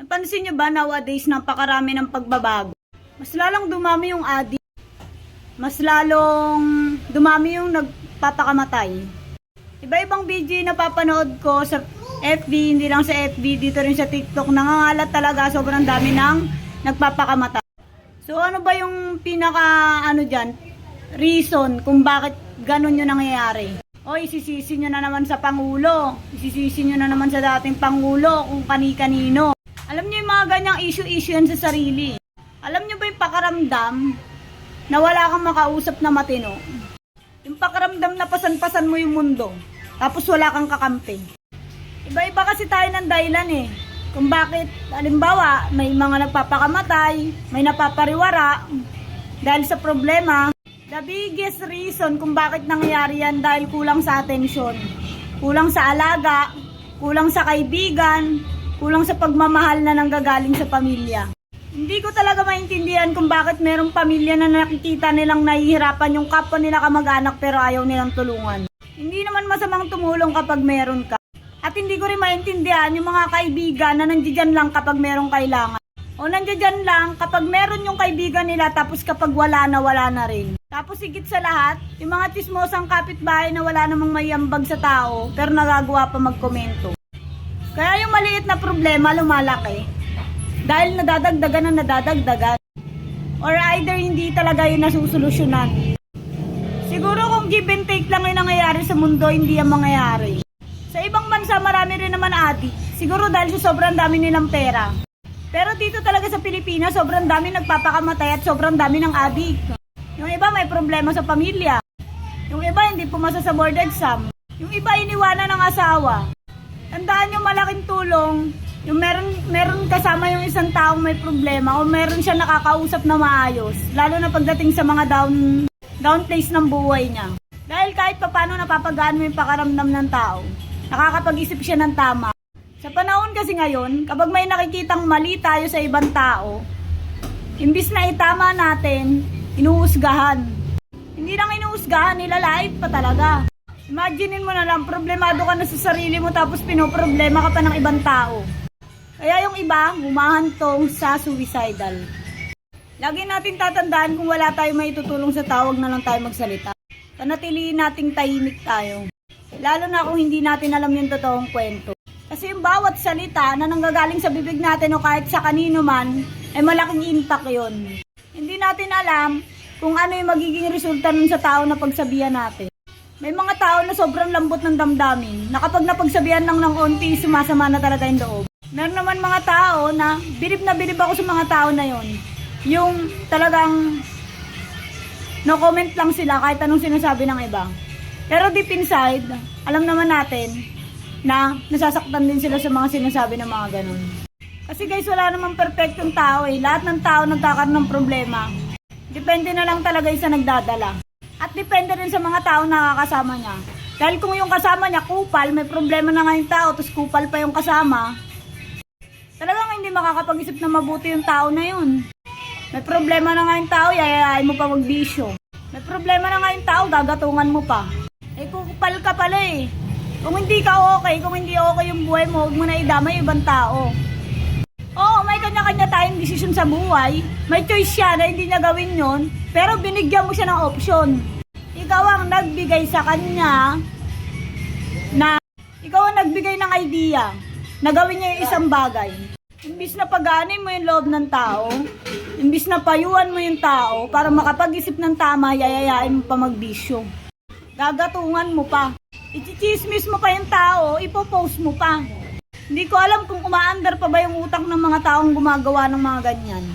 Napansin niyo ba nowadays napakarami ng pagbabago? Mas lalong dumami yung addict. Mas lalong dumami yung nagpapakamatay. Iba-ibang video yung napapanood ko sa FB, hindi lang sa FB, dito rin sa TikTok. Nangangalat talaga, sobrang dami ng nagpapakamatay. So ano ba yung pinaka ano dyan, reason kung bakit ganun yung nangyayari? O isisisi nyo na naman sa Pangulo, isisisi nyo na naman sa dating Pangulo kung kani-kanino. Alam nyo yung mga ganyang issue-issue yan sa sarili. Alam nyo ba yung pakaramdam na wala kang makausap na matino? Yung pakaramdam na pasan-pasan mo yung mundo, tapos wala kang kakampi. Iba-iba kasi tayo ng dahilan eh. Kung bakit, halimbawa, may mga nagpapakamatay, may napapariwara, dahil sa problema, the biggest reason kung bakit nangyayari yan dahil kulang sa atensyon, kulang sa alaga, kulang sa kaibigan, kulang sa pagmamahal na nanggagaling sa pamilya. Hindi ko talaga maintindihan kung bakit merong pamilya na nakikita nilang nahihirapan yung kapwa nila kamag-anak pero ayaw nilang tulungan. Hindi naman masamang tumulong kapag meron ka. At hindi ko rin maintindihan yung mga kaibigan na nandiyan lang kapag merong kailangan. O nandiyan lang kapag meron yung kaibigan nila tapos kapag wala na wala na rin. Tapos higit sa lahat, yung mga tismosang kapitbahay na wala namang mayambag sa tao pero nagagawa pa magkomento. Kaya yung maliit na problema lumalaki. Dahil nadadagdagan na nadadagdagan. Or either hindi talaga yun nasusolusyonan. Siguro kung give and take lang yung nangyayari sa mundo, hindi yan mangyayari. Sa ibang bansa, marami rin naman adik. Siguro dahil sa sobrang dami nilang pera. Pero dito talaga sa Pilipinas, sobrang dami nagpapakamatay at sobrang dami ng adik. Yung iba may problema sa pamilya. Yung iba hindi pumasa sa board exam. Yung iba iniwanan ng asawa. Tandaan yung malaking tulong, yung meron, meron kasama yung isang taong may problema o meron siya nakakausap na maayos. Lalo na pagdating sa mga down, down place ng buhay niya. Dahil kahit papano napapagaan mo yung pakaramdam ng tao, nakakapag-isip siya ng tama. Sa panahon kasi ngayon, kapag may nakikitang mali tayo sa ibang tao, imbis na itama natin, inuusgahan. Hindi lang inuusgahan, nilalait pa talaga. Imaginein mo na lang, problemado ka na sa sarili mo tapos pinoproblema ka pa ng ibang tao. Kaya yung iba, humahantong sa suicidal. Lagi natin tatandaan kung wala tayong may tutulong sa tawag na lang tayo magsalita. Panatiliin nating tahimik tayo. Lalo na kung hindi natin alam yung totoong kwento. Kasi yung bawat salita na nanggagaling sa bibig natin o kahit sa kanino man, ay malaking impact yon. Hindi natin alam kung ano yung magiging resulta nun sa tao na pagsabihan natin. May mga tao na sobrang lambot ng damdamin, na kapag napagsabihan lang ng onti, sumasama na talaga yung loob. Meron naman mga tao na, bilib na bilib ako sa mga tao na yon. Yung talagang no comment lang sila kahit anong sinasabi ng iba. Pero deep inside, alam naman natin na nasasaktan din sila sa mga sinasabi ng mga ganun. Kasi guys, wala namang perfectong tao eh. Lahat ng tao nagkakaroon ng problema. Depende na lang talaga sa nagdadala. At depende rin sa mga tao na nakakasama niya. Dahil kung yung kasama niya kupal, may problema na nga yung tao, tapos kupal pa yung kasama, talagang hindi makakapag-isip na mabuti yung tao na yun. May problema na nga yung tao, yayayain mo pa magbisyo. May problema na nga yung tao, gagatungan mo pa. Eh kupal ka pala eh. Kung hindi ka okay, kung hindi okay yung buhay mo, huwag mo na idamay ibang tao. Oo, tayong desisyon sa buhay. May choice siya na hindi niya gawin yon, pero binigyan mo siya ng option. Ikaw ang nagbigay sa kanya na ikaw ang nagbigay ng idea na gawin niya yung isang bagay. Imbis na pagaanin mo yung loob ng tao, imbis na payuan mo yung tao para makapag-isip ng tama, yayayain mo pa magbisyo. Gagatungan mo pa. Ichichismis mo pa yung tao, ipopost mo pa. Hindi ko alam kung umaandar pa ba yung utak ng mga taong gumagawa ng mga ganyan.